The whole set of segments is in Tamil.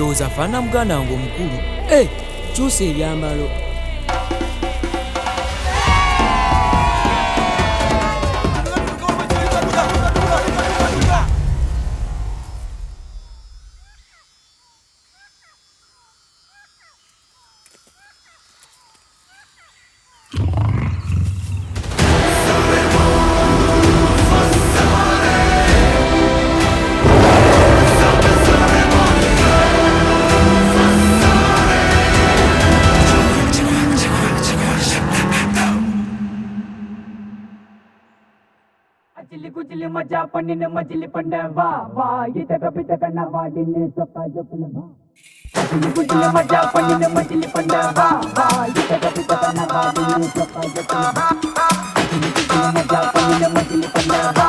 ndowooza faana muganda wange omukulu. E kyusa ebyambalo குஜிலி மஜா பண்ணின மஜிலி பண்ண வா வா இதக பிதக நவாடின்னு சொக்கா ஜப்புல வா அஜிலி குஜிலி மஜா பண்ணின மஜிலி பண்ண வா வா இதக பிதக நவாடின்னு சொக்கா ஜப்புல வா அஜிலி குஜிலி மஜா பண்ணின மஜிலி பண்ண வா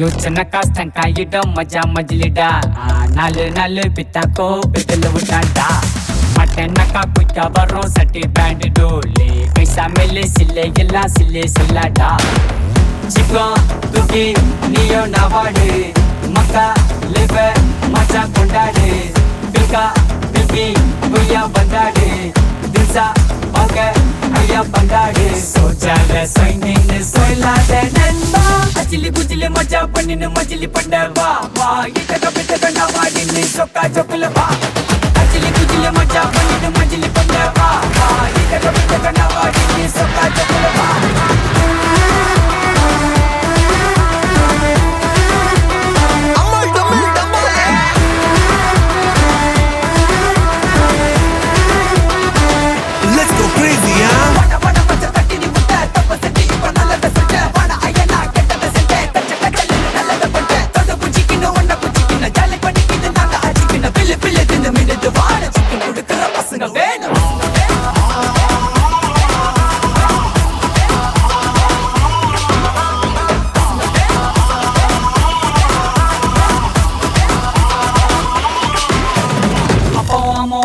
யோசனை கஷ்டம் கையிடம் மஜா மஜிலிடா. நாலு நாலு பித்தாக்கோ பித்தல விட்டாண்டா. மட்டனக்கா குயிக்கா வரும் சட்டி பேண்ட் டோலி. பைசா மேலே சில்லை எல்லாம் சில்லே சொல்லாடா. சிக்கம் துக்கி நீயோ நவாடு. மக்கா லிவ மச்சா கொண்டாடு. பில்கா பில்கி குய்யா வந்தாடு. தில்சா வாங்க ஐயா பந்தாடு சோச்சால சைனின்னு சொல்லாத நண்பா அச்சிலி குச்சிலி மஜா பண்ணின்னு மச்சிலி பண்ண வா வா இத்தக கண்டா வாடின்னு சொக்கா சொக்குல வா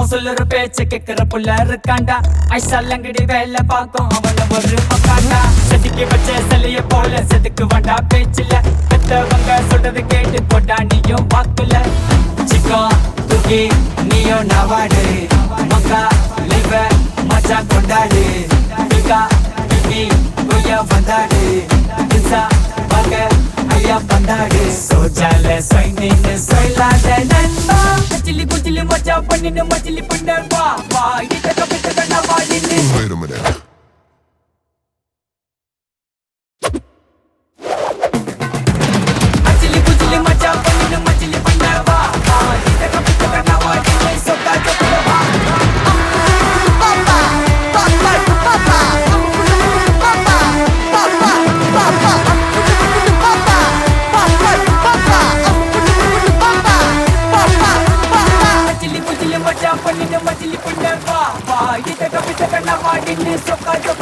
அவன் சொல்லுற பேச்ச கேக்குற புள்ள இருக்காண்டா? ஐசாலங்கடி வேலை பார்க்கும் அவன ஒரு மக்காண்டா? செதுக்கி வச்ச சிலைய போல செதுக்கு வண்டா பேச்சுல. பெத்தவங்க சொல்றது கேட்டு போட்டா நீயும் வாக்குல. சிக்கோ தூக்கி நீயோ நவாடு. மக்கா லிவ மச்சா கொண்டாடு. பிகா பிகி கொய்யா வந்தாடு. பிசா பாக்க ஐயா வந்தாடு. சோஜால சைனின்னு சொல்லாத நண்பா. குச்சிலி மச்சா பண்ணின்னு மச்சிலி பண்ண வா வா இதக பித்தக நவாடின்னு Wait a வா வா